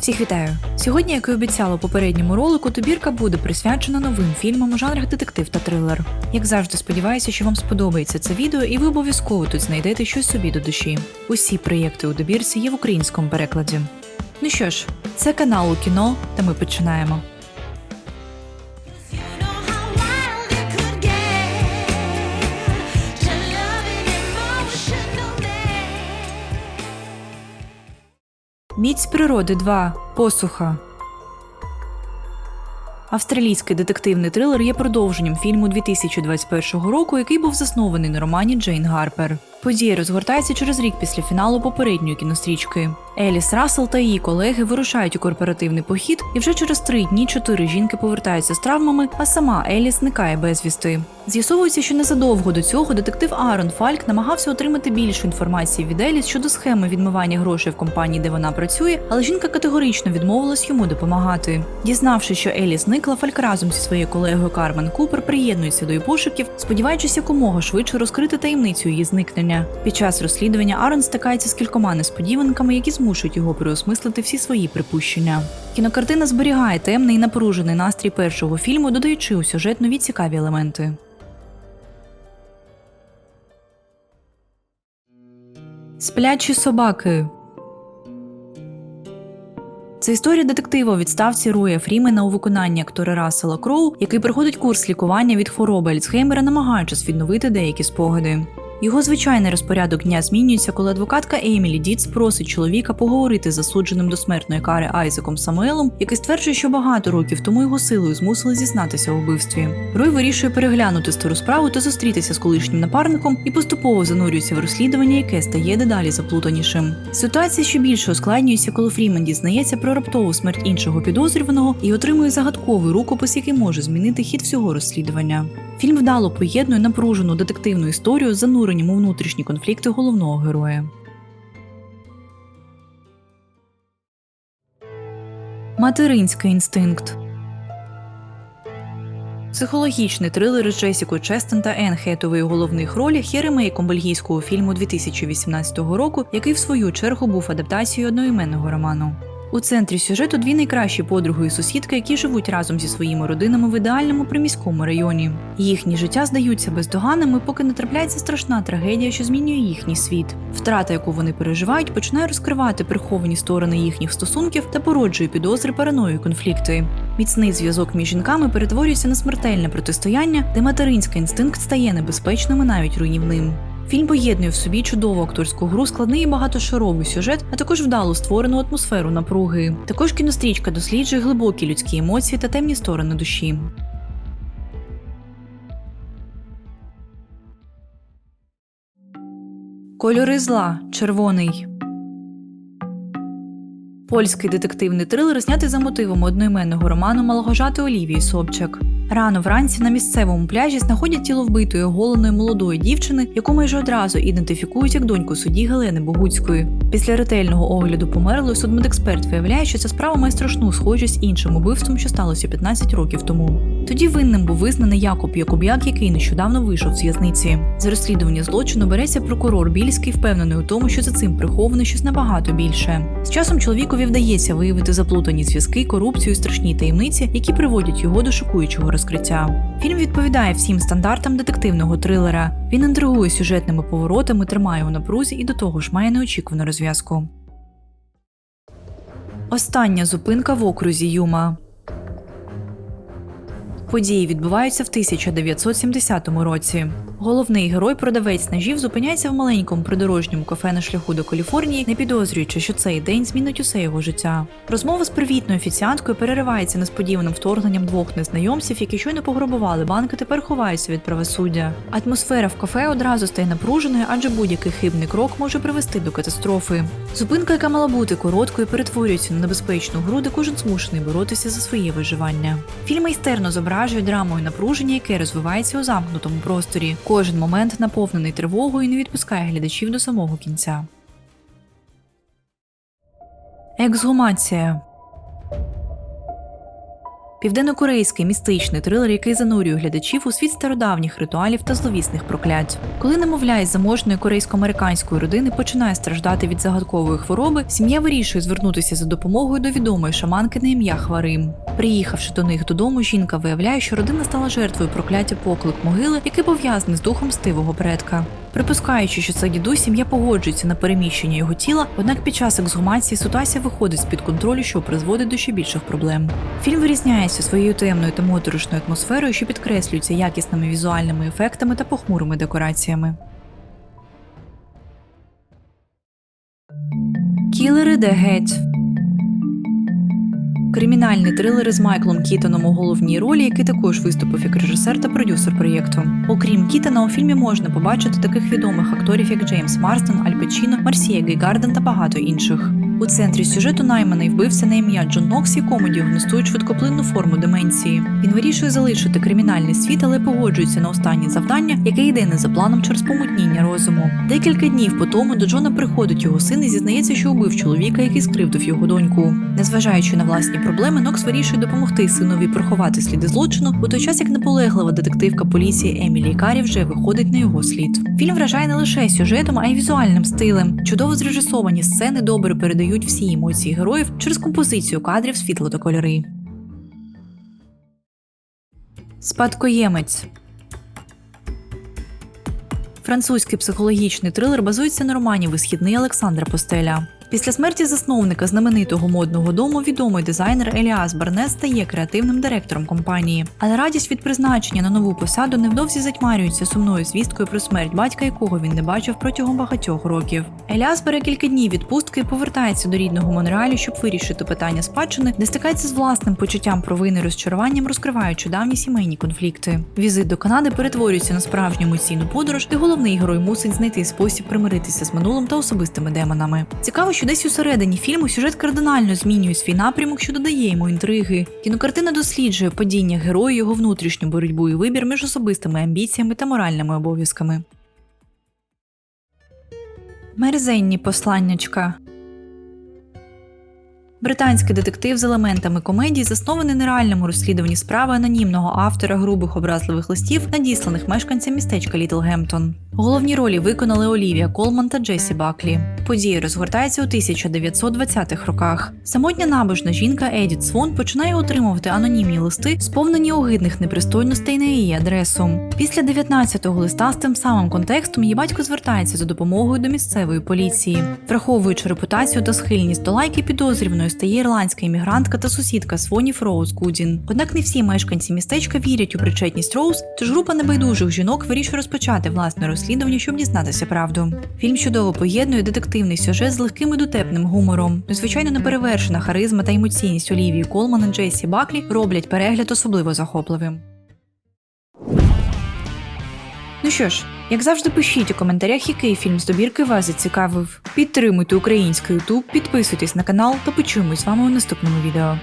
Всіх вітаю! Сьогодні, як і обіцяла у попередньому ролику, добірка буде присвячена новим фільмам у жанрах детектив та трилер. Як завжди, сподіваюся, що вам сподобається це відео, і ви обов'язково тут знайдете щось собі до душі. Усі проєкти у добірці є в українському перекладі. Ну що ж, це канал у кіно, та ми починаємо. Міць природи 2. Посуха. Австралійський детективний трилер є продовженням фільму 2021 року, який був заснований на романі Джейн Гарпер. Події розгортається через рік після фіналу попередньої кінострічки. Еліс Рассел та її колеги вирушають у корпоративний похід, і вже через три дні чотири жінки повертаються з травмами, а сама Еліс зникає безвісти. З'ясовується, що незадовго до цього детектив Аарон Фальк намагався отримати більше інформації від Еліс щодо схеми відмивання грошей в компанії, де вона працює, але жінка категорично відмовилась йому допомагати. Дізнавшись, що Еліс зникла, Фальк разом зі своєю колегою Кармен Купер приєднується до її пошуків, сподіваючись якомога швидше розкрити таємницю її зникнення. Під час розслідування Аарон стикається з кількома несподіванками, які змушують його переосмислити всі свої припущення. Кінокартина зберігає темний і напружений настрій першого фільму, додаючи у сюжет нові цікаві елементи. Сплячі собаки. Це історія детектива у відставці Роя Фрімена у виконанні актора Рассела Кроу, який проходить курс лікування від хвороби Альцгеймера, намагаючись відновити деякі спогади. Його звичайний розпорядок дня змінюється, коли адвокатка Емілі Діц просить чоловіка поговорити з засудженим до смертної кари Айзеком Самуелом, який стверджує, що багато років тому його силою змусили зізнатися у вбивстві. Рой вирішує переглянути стару справу та зустрітися з колишнім напарником і поступово занурюється в розслідування, яке стає дедалі заплутанішим. Ситуація ще більше ускладнюється, коли Фрімен дізнається про раптову смерть іншого підозрюваного і отримує загадковий рукопис, який може змінити хід всього розслідування. Фільм вдало поєднує напружену детективну історію з зануренням у внутрішні конфлікти головного героя. Материнський інстинкт. Психологічний трилер із Джесікою Честен та Енн Хетової у головних ролях є ремейком бельгійського фільму 2018 року, який в свою чергу був адаптацією одноіменного роману. У центрі сюжету дві найкращі подруги і сусідки, які живуть разом зі своїми родинами в ідеальному приміському районі. Їхні життя здаються бездоганними, поки не трапляється страшна трагедія, що змінює їхній світ. Втрата, яку вони переживають, починає розкривати приховані сторони їхніх стосунків та породжує підозри параною конфлікти. Міцний зв'язок між жінками перетворюється на смертельне протистояння, де материнський інстинкт стає небезпечним і навіть руйнівним. Фільм поєднує в собі чудову акторську гру, складний і багатошаровий сюжет, а також вдало створену атмосферу напруги. Також кінострічка досліджує глибокі людські емоції та темні сторони душі. Кольори зла червоний. Польський детективний трилер знятий за мотивом одноіменного роману Малагожати Олівії Собчак. Рано вранці на місцевому пляжі знаходять тіло вбитої оголеної молодої дівчини, яку майже одразу ідентифікують як доньку судді Гелени Богуцької. Після ретельного огляду померлої судмедексперт виявляє, що ця справа має страшну схожість з іншим убивством, що сталося 15 років тому. Тоді винним був визнаний Якоб Якуб'як, який нещодавно вийшов з в'язниці. За розслідування злочину береться прокурор Більський, впевнений у тому, що за цим приховане щось набагато більше. З часом чоловікові вдається виявити заплутані зв'язки, корупцію страшні таємниці, які приводять його до шокуючого розкриття. Фільм відповідає всім стандартам детективного трилера. Він інтригує сюжетними поворотами, тримає у напрузі і до того ж має неочікувану розв'язку. Остання зупинка в окрузі Юма. Події відбуваються в 1970 році. Головний герой, продавець ножів, зупиняється в маленькому придорожньому кафе на шляху до Каліфорнії, не підозрюючи, що цей день змінить усе його життя. Розмова з привітною офіціанткою переривається несподіваним вторгненням двох незнайомців, які щойно пограбували банк і тепер ховаються від правосуддя. Атмосфера в кафе одразу стає напруженою, адже будь-який хибний крок може привести до катастрофи. Зупинка, яка мала бути короткою, перетворюється на небезпечну гру, де кожен змушений боротися за своє виживання. Фільм майстерно зображує драму і напруження, яке розвивається у замкнутому просторі. Кожен момент наповнений тривогою і не відпускає глядачів до самого кінця. Ексгумація. Південно-корейський містичний трилер, який занурює глядачів у світ стародавніх ритуалів та зловісних проклять. Коли немовля із заможної корейсько-американської родини починає страждати від загадкової хвороби, сім'я вирішує звернутися за допомогою до відомої шаманки на ім'я Хварим. Приїхавши до них додому, жінка виявляє, що родина стала жертвою прокляття поклик могили, який пов'язаний з духом стивого предка. Припускаючи, що це дідусь, сім'я погоджується на переміщення його тіла, однак під час ексгумації ситуація виходить з-під контролю, що призводить до ще більших проблем. Фільм вирізняється своєю темною та моторошною атмосферою, що підкреслюється якісними візуальними ефектами та похмурими декораціями. Кілери де геть. Кримінальний трилер із Майклом Кітоном у головній ролі, який також виступив як режисер та продюсер проєкту. Окрім Кітона, у фільмі можна побачити таких відомих акторів, як Джеймс Марстон, Аль Пачіно, Марсія Гейгарден та багато інших. У центрі сюжету найманий вбивця на ім'я Джон Нокс, якому діагностують швидкоплинну форму деменції. Він вирішує залишити кримінальний світ, але погоджується на останнє завдання, яке йде не за планом через помутніння розуму. Декілька днів по тому до Джона приходить його син і зізнається, що убив чоловіка, який скривдив його доньку. Незважаючи на власні проблеми, Нокс вирішує допомогти синові приховати сліди злочину, у той час як наполеглива детективка поліції Емілі Карі вже виходить на його слід. Фільм вражає не лише сюжетом, а й візуальним стилем. Чудово зрежисовані сцени добре передають всі емоції героїв через композицію кадрів, світло та кольори. Спадкоємець Французький психологічний трилер базується на романі Висхідний Олександра Постеля. Після смерті засновника знаменитого модного дому відомий дизайнер Еліас Барнес стає креативним директором компанії. Але радість від призначення на нову посаду невдовзі затьмарюється сумною звісткою про смерть батька, якого він не бачив протягом багатьох років. Еліас бере кілька днів відпустки і повертається до рідного Монреалю, щоб вирішити питання спадщини, де стикається з власним почуттям провини розчаруванням, розкриваючи давні сімейні конфлікти. Візит до Канади перетворюється на справжню емоційну подорож, де головний герой мусить знайти спосіб примиритися з минулим та особистими демонами. Цікаво, що десь у середині фільму сюжет кардинально змінює свій напрямок, що додає йому інтриги. Кінокартина досліджує падіння героя, його внутрішню боротьбу і вибір між особистими амбіціями та моральними обов'язками. Мерзенні посланнячка. Британський детектив з елементами комедії заснований на реальному розслідуванні справи анонімного автора грубих образливих листів, надісланих мешканцям містечка Літл Гемптон. Головні ролі виконали Олівія Колман та Джесі Баклі. Подія розгортається у 1920-х роках. Самотня набожна жінка Едіт Свон починає отримувати анонімні листи, сповнені огидних непристойностей на її адресу. Після 19-го листа з тим самим контекстом її батько звертається за допомогою до місцевої поліції. Враховуючи репутацію та схильність до лайки, підозрюваною стає ірландська іммігрантка та сусідка Своніф Роуз Гудін. Однак не всі мешканці містечка вірять у причетність Роуз, тож група небайдужих жінок вирішує розпочати власне розслідування, щоб дізнатися правду. Фільм чудово поєднує детективний сюжет з легким і дотепним гумором. Звичайно, неперевершена харизма та емоційність Олівії Колман Джесі Баклі роблять перегляд особливо захопливим. Ну що ж, як завжди, пишіть у коментарях, який фільм з добірки вас зацікавив. Підтримуйте український YouTube, підписуйтесь на канал та почуємось з вами у наступному відео.